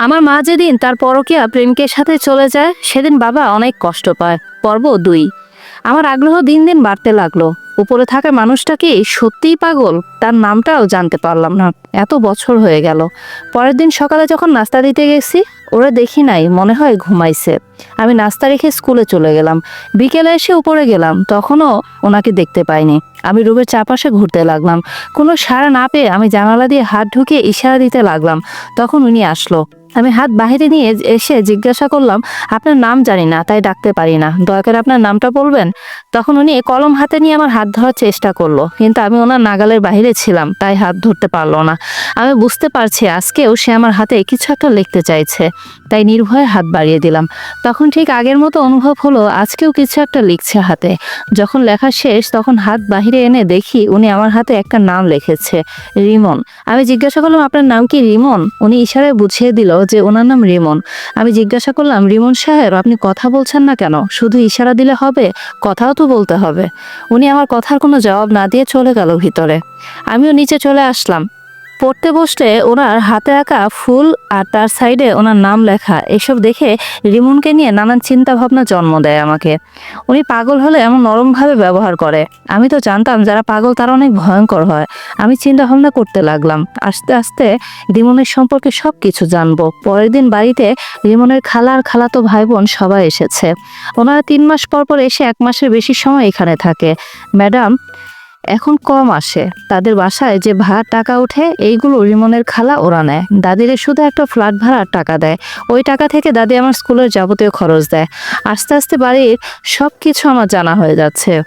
আমার মা যেদিন তার পরকীয়া প্রেমিকের সাথে চলে যায়, সেদিন বাবা অনেক কষ্ট পায়। পর্ব দুই। আমার আগ্রহ দিন দিন বাড়তে লাগল। উপরে থাকা মানুষটা কি সত্যিই পাগল? তার নামটাও জানতে পারলাম না। এত বছর হয়ে গেল। পরের দিন সকালে যখন নাস্তা দিতে গেছি, ওরা দেখি নাই, মনে হয় ঘুমাইছে। আমি নাস্তা রেখে স্কুলে চলে গেলাম। বিকেলে এসে উপরে গেলাম। তখনও ওনাকে দেখতে পাইনি। আমি রুমের চারপাশে ঘুরতে লাগলাম। কোনো সাড়া না পেয়ে আমি জানালা দিয়ে হাত ঢুকিয়ে ইশারা দিতে লাগলাম। তখন উনি আসলো। আমি হাত বাহিরে নিয়ে এসে জিজ্ঞাসা করলাম, আপনার নাম জানি না, তাই ডাকতে পারি না। দয়া করে আপনার নামটা বলবেন? তখন উনি কলম হাতে নিয়ে আমার হাত ধরার চেষ্টা করল, কিন্তু আমি ওনার নাগালের বাইরে ছিলাম, তাই হাত ধরতে পারল না। আমি বুঝতে পারছি আজকেও সে আমার হাতে কিছু একটা লিখতে চাইছে, তাই নির্ভয়ে হাত বাড়িয়ে দিলাম। তখন ঠিক আগের মতো অনুভব হলো, আজকেও কিছু একটা লিখছে হাতে। যখন লেখা শেষ, তখন হাত বাহিরে এনে দেখি উনি আমার হাতে একটা নাম লিখেছে, রিমন। আমি জিজ্ঞাসা করলাম, আপনার নাম কি রিমন? উনি ইশারায় বুঝিয়ে দিল যে ওনার নাম রিমন। আমি জিজ্ঞাসা করলাম, রিমন সাহেব, আপনি কথা বলছেন না কেন? শুধু ইশারা দিলে হবে, কথাও তো বলতে হবে। উনি আমার কথার কোনো জবাব না দিয়ে চলে গেল ভিতরে। আমিও নিচে চলে আসলাম। পড়তে বসতে ওনার হাতে আঁকা ফুল আর তার সাইডে ওনার নাম লেখা। এসব দেখে রিমনকে নিয়ে নানান চিন্তা ভাবনা জন্ম দেয় আমাকে। উনি পাগল হলে এমন নরমভাবে ব্যবহার করে। আমি তো জানতাম যারা পাগল তারা অনেক ভয়ঙ্কর হয়। আমি চিন্তা ভাবনা করতে লাগলাম। আস্তে আস্তে রিমনের সম্পর্কে সব কিছু জানব। পরের দিন বাড়িতে রিমনের খালা আর খালাতো ভাই বোন সবাই এসেছে। ওনারা তিন মাস পর পর এসে এক মাসের বেশি সময় এখানে থাকে। ম্যাডাম এখন কম আসে। তাদের বাসায় যে ভাড়ার টাকা ওঠে, এইগুলো রিমনের খালা ওরা নেয়। দাদিরে শুধু একটা ফ্ল্যাট ভাড়ার টাকা দেয়। ওই টাকা থেকে দাদি আমার স্কুলের যাবতীয় খরচ দেয়। আস্তে আস্তে বাড়ির সব কিছু আমার জানা হয়ে যাচ্ছে।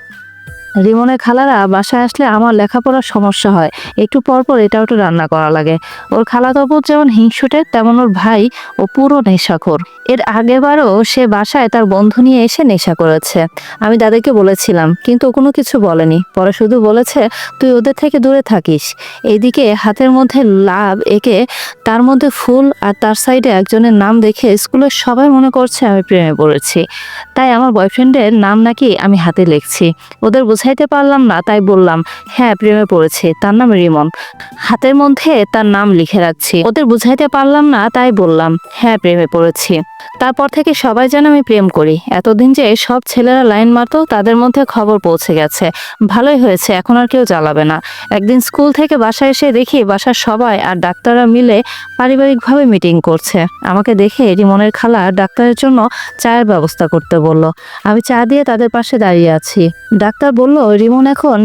রিমনের খালারা বাসায় আসলে আমার লেখাপড়ার সমস্যা হয়। একটু পর পর এটা ওটা রান্না করা লাগে। ওর খালাতো বোন যেমন হিংসুটে, তেমন ওর ভাই ও পুরো নেশাখোর। এর আগেবারও সে বাসায় তার বন্ধু নিয়ে এসে নেশা করেছে। আমি দাদাকে বলেছিলাম, কিন্তু কোনো কিছু বলেনি। পরে শুধু বলেছে, তুই ওদের থেকে দূরে থাকিস। এইদিকে হাতের মধ্যে লাভ একে তার মধ্যে ফুল আর তার সাইডে একজনের নাম দেখে স্কুলের সবাই মনে করছে আমি প্রেমে পড়েছি। তাই আমার বয়ফ্রেন্ডের নাম নাকি আমি হাতে লিখছি। ওদের বোঝাইতে পারলাম না, তাই বললাম হ্যাঁ প্রেমে পড়েছি, তার নাম রিমন। হাতের মধ্যে তার নাম লিখে রাখছি। ওদের বুঝাইতে পারলাম না, তাই বললাম হ্যাঁ প্রেমে পড়েছি। তারপর থেকে সবাই যেন আমি প্রেম করি। এতদিন যে সব ছেলেরা লাইন মারতো, তাদের মধ্যে খবর পৌঁছে গেছে। ভালোই হয়েছে, এখন আর কেউ জ্বালাবে না। একদিন স্কুল থেকে বাসায় এসে দেখি বাসার সবাই আর ডাক্তাররা মিলে পারিবারিকভাবে মিটিং করছে। আমাকে দেখে রিমনের খালা ডাক্তারের জন্য চায়ের ব্যবস্থা করতে বলল, আমি চা দিয়ে তাদের পাশে দাঁড়িয়ে আছি। ডাক্তার বলল রিমন এখন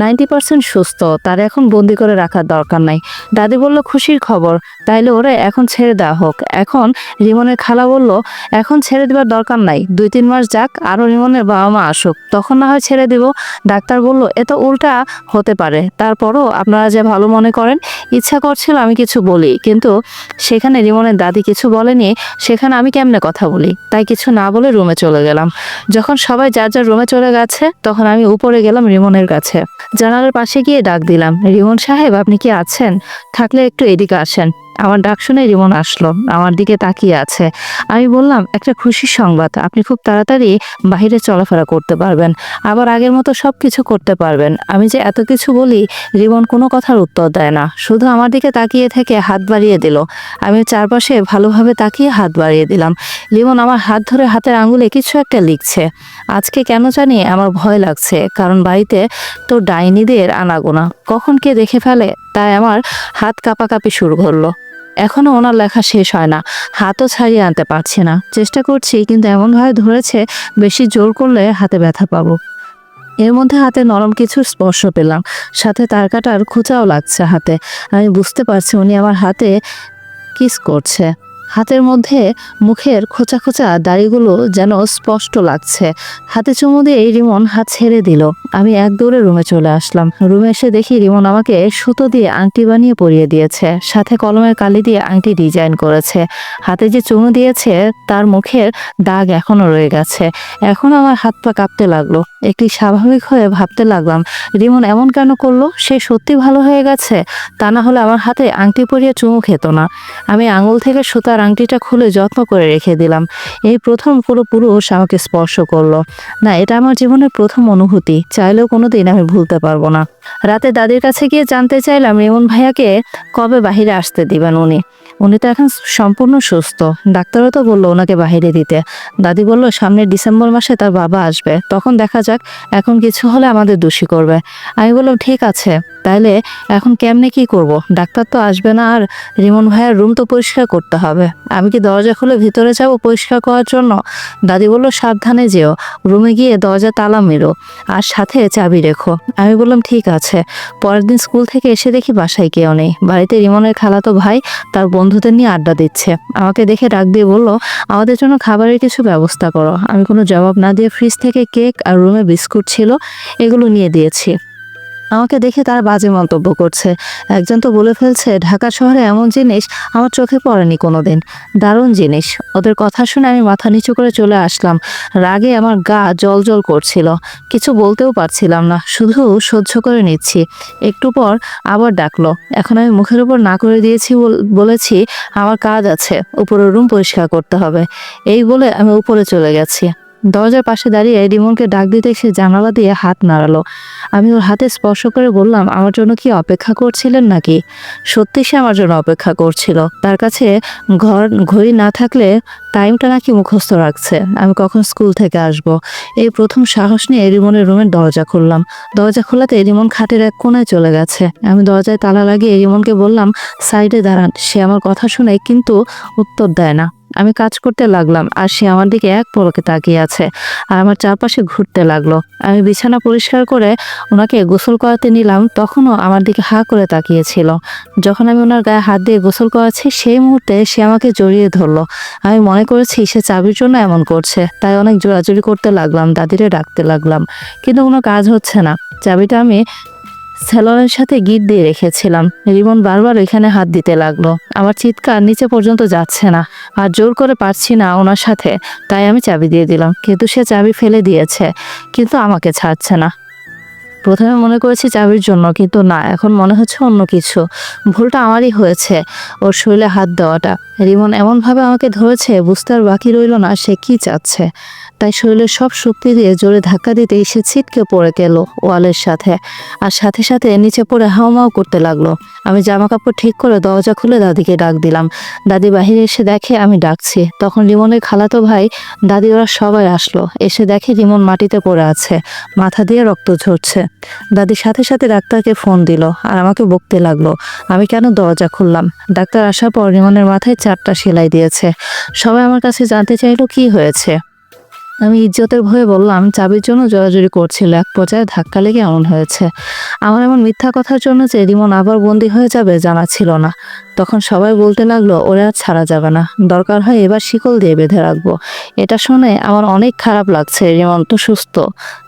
নাইনটি পার্সেন্ট সুস্থ, তার এখন বন্দি করে রাখার দরকার নাই। দাদি বলল, খুশির খবর, তাইলে ওরে এখন ছেড়ে দেওয়া হোক। এখন রিমনের খালা বলল, এখন ছেড়ে দেওয়ার দরকার নাই, দুই তিন মাস যাক আরও রিমনের বাবা মা আসুক, তখন না হয় ছেড়ে দিব। ডাক্তার বলল, এ তো উল্টা হতে পারে, তারপরও আপনারা যে ভালো মনে করেন, ইচ্ছা করছিল আমি কিছু বলি, কিন্তু সেখানে রিমনের দাদি কিছু বলেনি, সেখানে আমি কেমনে কথা বলি? তাই কিছু না বলে রুমে চলে গেলাম। যখন সবাই যার যার রুমে চলে গেছে, তখন আমি উপরে গেলাম রিমনের কাছে। জানালার পাশে গিয়ে ডাক দিলাম, রিমন সাহেব, আপনি কি আছেন? থাকলে একটু এদিকে আসেন। আমার ডাক শুনে রিমন আসলো, আমার দিকে তাকিয়ে আছে। আমি বললাম, একটা খুশির সংবাদ, আপনি খুব তাড়াতাড়ি বাইরে চলাফেরা করতে পারবেন, আবার আগের মতো সব কিছু করতে পারবেন। আমি যে এত কিছু বলি, রিমন কোনো কথার উত্তর দেয় না, শুধু আমার দিকে তাকিয়ে থেকে হাত বাড়িয়ে দিল। আমি চারপাশে ভালোভাবে তাকিয়ে হাত বাড়িয়ে দিলাম। রিমন আমার হাত ধরে হাতের আঙুলে কিছু একটা লিখছে, আজকে কেন জানি আমার ভয় লাগছে, কারণ বাড়িতে তো ডাইনিদের আনাগোনা, কখন কে দেখে ফেলে তাই আমার হাত কাঁপাকাঁপি শুরু করল। এখনও ওনার লেখা শেষ হয় না। হাতও ছাড়িয়ে আনতে পারছি না। চেষ্টা করছি, কিন্তু এমনভাবে ধরেছে, বেশি জোর করলে হাতে ব্যথা পাব। এর মধ্যে হাতে নরম কিছু স্পর্শ পেলাম। সাথে তার কাটার খুঁচাও লাগছে হাতে। আমি বুঝতে পারছি উনি আমার হাতে কিস করছে। হাতের মধ্যে মুখের খোঁচা খোঁচা দাড়িগুলো যেন স্পষ্ট লাগছে। হাতে চুমু দিয়ে রিমন হাত ছেড়ে দিল। আমি এক দৌড়ে রুমে চলে আসলাম। রুমে এসে দেখি রিমন আমাকে সুতো দিয়ে আংটি বানিয়ে পরিয়ে দিয়েছে। সাথে কলমের কালি দিয়ে আংটি ডিজাইন করেছে। হাতে যে চুমু দিয়েছে, তার মুখের দাগ এখনও রয়ে গেছে। এখন আমার হাত পা কাঁপতে লাগল। একটি স্বাভাবিক হয়ে ভাবতে লাগলাম, রিমন এমন কেন করল? সে সত্যি ভালো হয়ে গেছে? তা না হলে আমার হাতে আংটি পরিয়ে চুমু খেত না। আমি আঙুল থেকে সুতার আংটিটা খুলে যত্ন করে রেখে দিলাম। এই প্রথম পুরো পুরুষ আমাকে স্পর্শ করল। না, এটা আমার জীবনের প্রথম অনুভূতি। চাইলেও কোনোদিন আমি ভুলতে পারব না। রাতে দাদির কাছে গিয়ে জানতে চাইলাম, রিমন ভাইয়াকে কবে বাহিরে আসতে দিবেন উনি? উনি তো এখন সম্পূর্ণ সুস্থ। ডাক্তারও তো বলল ওনাকে বাইরে দিতে। দাদি বলল সামনের ডিসেম্বর মাসে তার বাবা আসবে। তখন দেখা যাক, এখন কিছু হলে আমাদের দোষী করবে। আমি বললাম, ঠিক আছে। তাইলে এখন কেমনে কি করব? ডাক্তার তো আসবে না আর রিমন ভাইয়ের রুম তো পরিষ্কার করতে হবে। আমি কি দরজা খুলে ভিতরে যাব পরিষ্কার করার জন্য? দাদি বলল, সাবধানে যেও। রুমে গিয়ে দরজা তালা মেরো আর সাথে চাবি রেখো। আমি বললাম, ঠিক আছে। পরের দিন স্কুল থেকে এসে দেখি বাসায় কেউ নেই। বাড়িতে রিমনের খালাতো ভাই তার বন্ধুদের নিয়ে আড্ডা দিচ্ছে। আমাকে দেখে ডাক দিয়ে বলল, আমাদের জন্য খাবারের কিছু ব্যবস্থা করো। আমি কোনো জবাব না দিয়ে ফ্রিজ থেকে কেক আর রুমে বিস্কুট ছিল, এগুলো নিয়ে দিয়েছি। আমাকে দেখে তারা বাজে মন্তব্য করছে। একজন তো বলে ফেলছে, ঢাকা শহরে এমন জিনিস আমার চোখে পড়েনি কোনোদিন। দারুণ জিনিস। ওদের কথা শুনে আমি মাথা নিচু করে চলে আসলাম। রাগে আমার গা জল জল করছিল। কিছু বলতেও পারছিলাম না। শুধু সহ্য করে নিচ্ছি। একটু পর আবার ডাকলো। এখন আমি মুখের উপর না করে দিয়েছি বল- বলেছি, আমার কাজ আছে। উপরের রুম পরিষ্কার করতে হবে। এই বলে আমি উপরে চলে গেছি। দরজার পাশে দাঁড়িয়ে রিমনকে ডাক দিতে সে জানালা দিয়ে হাত নাড়ালো। আমি ওর হাতে স্পর্শ করে বললাম, আমার জন্য কি অপেক্ষা করছিলেন নাকি? সত্যি সে আমার জন্য অপেক্ষা করছিল। তার কাছে ঘর, ঘড়ি না থাকলে টাইমটা নাকি মুখস্থ রাখছে। আমি কখন স্কুল থেকে আসব? এই প্রথম সাহস নিয়ে রিমনের রুমের দরজা খুললাম। দরজা খোলাতে রিমন খাটের এক কোনায় চলে গেছে। আমি দরজায় তালা লাগিয়ে রিমনকে বললাম, সাইডে দাঁড়ান, সে আমার কথা শুনে কিন্তু উত্তর দেয় না। আমি কাজ করতে লাগলাম, আর সে আমার দিকে এক পলকে তাকিয়ে আছে, আর আমার চারপাশে ঘুরতে লাগল। আমি বিছানা পরিষ্কার করে ওনাকে গোসল করাতে নিলাম, তখনও আমার দিকে হা করে তাকিয়েছিল। যখন আমি ওনার গায়ে হাত দিয়ে গোসল করাচ্ছি, সেই মুহূর্তে সে আমাকে জড়িয়ে ধরলো। আমি মনে করেছি সে চাবির জন্য এমন করছে, তাই অনেক জোরাজুরি করতে লাগলাম, দাদিরে ডাকতে লাগলাম। কিন্তু কোনো কাজ হচ্ছে না। চাবিটা আমি স্যালনের সাথে গিট দিয়ে রেখেছিলাম। রিমন বারবার এখানে হাত দিতে লাগল। আমার চিৎকার নিচে পর্যন্ত যাচ্ছে না, আর জোর করে পারছি না ওনার সাথে, তাই আমি চাবি দিয়ে দিলাম। কিন্তু সে চাবি ফেলে দিয়েছে, কিন্তু আমাকে ছাড়ছে না। প্রথমে মনে করেছি চাবির জন্য, কিন্তু না, এখন মনে হচ্ছে অন্য কিছু। ভুলটা আমারই হয়েছে, ওর শরীরে হাত দেওয়াটা। রিমন এমনভাবে আমাকে ধরেছে, বুঝতে আর বাকি রইল না, সে কি চাচ্ছে? তাই শরীরের সব শক্তি দিয়ে জোরে ধাক্কা দিতেই সে ছিটকে পড়ে গেল ওয়ালের সাথে। আর সাথে সাথে নিচে পড়ে হাওমাও করতে লাগল। আমি জামা কাপড় ঠিক করে দরজা খুলে দাদিকে ডাক দিলাম। দাদি বাহিরে এসে দেখে আমি ডাকছি। তখন রিমনের খালাতো ভাই দাদি ওরা সবাই আসলো। এসে দেখে রিমন মাটিতে পড়ে আছে, মাথা দিয়ে রক্ত ঝরছে। দাদি সাথে সাথে ডাক্তারকে ফোন দিল আর আমাকে বকতে লাগল। আমি কেন দরজা খুললাম? ডাক্তার আসার পর রিমনের মাথায় চারটা সেলাই দিয়েছে। সবাই আমার কাছে জানতে চাইলো কি হয়েছে। আমি ইজ্জতের ভয়ে বললাম, চাবির জন্য জোরাজুরি করছিল, এক পর্যায়ে ধাক্কা লেগে এমন হয়েছে। আমার এমন মিথ্যা কথার জন্য যে রিমন আবার বন্দি হয়ে যাবে জানা ছিল না। তখন সবাই বলতে লাগল, ওরে আর ছাড়া যাবে না। দরকার হয় এবার শিকল দিয়ে বেঁধে রাখব। এটা শুনে আমার অনেক খারাপ লাগছে, রিমন তো সুস্থ।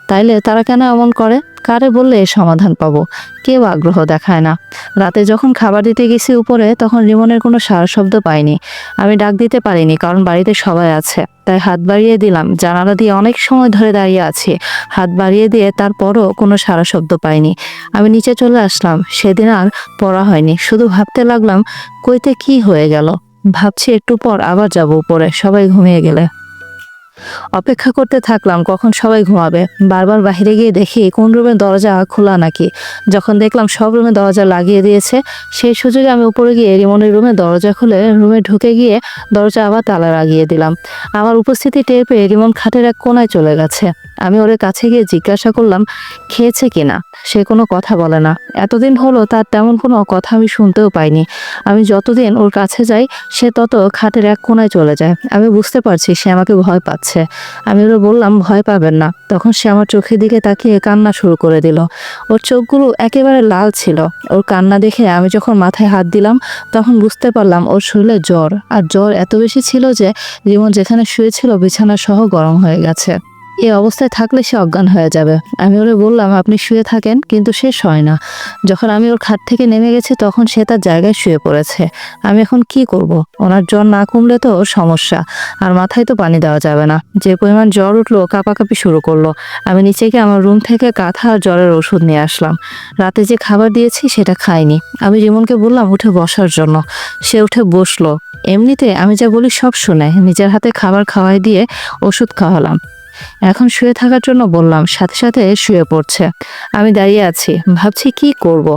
তাইলে তারা কেন এমন করে? কারে বললে সমাধান পাবো? কেউ আগ্রহ দেখায় না। রাতে যখন খাবার দিতে গেছি উপরে, তখন রিমনের কোনো সারা শব্দ পাইনি। আমি ডাক দিতে পারিনি, কারণ বাড়িতে সবাই আছে। তাই হাত বাড়িয়ে দিলাম। জানালা দিয়ে অনেক সময় ধরে দাঁড়িয়ে আছি। হাত বাড়িয়ে দিয়ে তারপরও কোনো সারা শব্দ পাইনি। আমি নিচে চলে আসলাম। সেদিন আর পড়া হয়নি। শুধু ভাবতে লাগলাম, কইতে কি হয়ে গেল? ভাবছি একটু পর আবার যাব উপরে। সবাই ঘুমিয়ে গেলে। অপেক্ষা করতে থাকলাম, কখন সবাই ঘুমাবে। বারবার বাহিরে গিয়ে দেখি কোন রুমের দরজা খোলা নাকি। যখন দেখলাম সব রুমে দরজা লাগিয়ে দিয়েছে, সেই সুযোগে আমি উপরে গিয়ে রিমনের রুমে দরজা খুলে রুমে ঢুকে গিয়ে দরজা আবার তালা লাগিয়ে দিলাম। আমার উপস্থিতি টের পেয়ে রিমন খাটের এক কোনায় চলে গেছে। আমি ওর কাছে গিয়ে জিজ্ঞাসা করলাম, খেয়েছে কিনা? সে কোনো কথা বলে না। এতদিন হলো তার তেমন কোনো কথা আমি শুনতেও পাইনি। আমি যতদিন ওর কাছে যাই, সে তত খাটের এক কোনায় চলে যায়। আমি বুঝতে পারছি সে আমাকে ভয় পাচ্ছে। আমি ওরা বললাম, ভয় পাবেন না। তখন সে আমার চোখের দিকে তাকিয়ে কান্না শুরু করে দিল। ওর চোখগুলো একেবারে লাল ছিল। ওর কান্না দেখে আমি যখন মাথায় হাত দিলাম, তখন বুঝতে পারলাম ওর শরীরে জ্বর। আর জ্বর এত বেশি ছিল যে রিমন যেখানে শুয়েছিল বিছানা সহ গরম হয়ে গেছে। এই অবস্থায় থাকলে সে অজ্ঞান হয়ে যাবে। আমি ওরে বললাম, আপনি শুয়ে থাকেন, কিন্তু সে শয় না। যখন আমি ওর খাট থেকে নেমে গেছি, তখন সে তার জায়গায় শুয়ে পড়েছে। আমি এখন কি করব? ওনার জ্বর না কমলে তো ওর সমস্যা, আর মাথায় তো পানি দেওয়া যাবে না। যে পরিমাণ জ্বর উঠল কাঁপাকাঁপি শুরু করল। আমি নিচে গিয়ে আমার রুম থেকে কাঁথা আর জ্বরের ওষুধ নিয়ে আসলাম। রাতে যে খাবার দিয়েছি, সেটা খাইনি। আমি রিমনকে বললাম, উঠে বসার জন্য। সে উঠে বসল। এমনিতে আমি যা বলি সব শুনে, নিজের হাতে খাবার খাওয়াই দিয়ে ওষুধ খাওয়ালাম। এখন শুয়ে থাকার জন্য বললাম, সাথে সাথে শুয়ে পড়ছে। আমি দাঁড়িয়ে আছি, ভাবছি কি করব।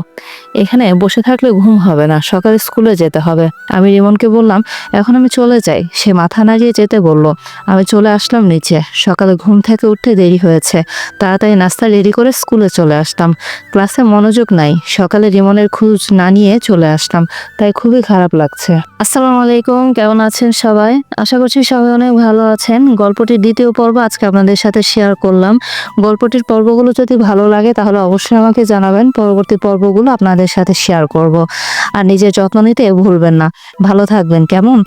এখানে বসে থাকলে ঘুম হবে না, সকালে স্কুলে যেতে হবে। আমি রিমনকে বললাম, এখন আমি চলে যাই। সে মাথা নাড়িয়ে যেতে বলল, আমি চলে আসলাম নিচে। সকালে ঘুম থেকে উঠতে দেরি হয়েছে। তাড়াতাড়ি নাস্তা রেডি করে স্কুলে চলে আসতাম। ক্লাসে মনোযোগ নাই, সকালে রিমনের খোঁজ না নিয়ে চলে আসলাম তাই খুবই খারাপ লাগছে। আসসালামু আলাইকুম, কেমন আছেন সবাই? আশা করছি সবাই অনেক ভালো আছেন। গল্পটির দ্বিতীয় পর্ব আজকে আপনাদের সাথে শেয়ার করলাম। গল্পটির পর্বগুলো যদি ভালো লাগে, তাহলে অবশ্যই আমাকে জানাবেন। পরবর্তী পর্বগুলো আপনাদের সাথে শেয়ার করব। আর নিজের যত্ন নিতে ভুলবেন না। ভালো থাকবেন। কেমন?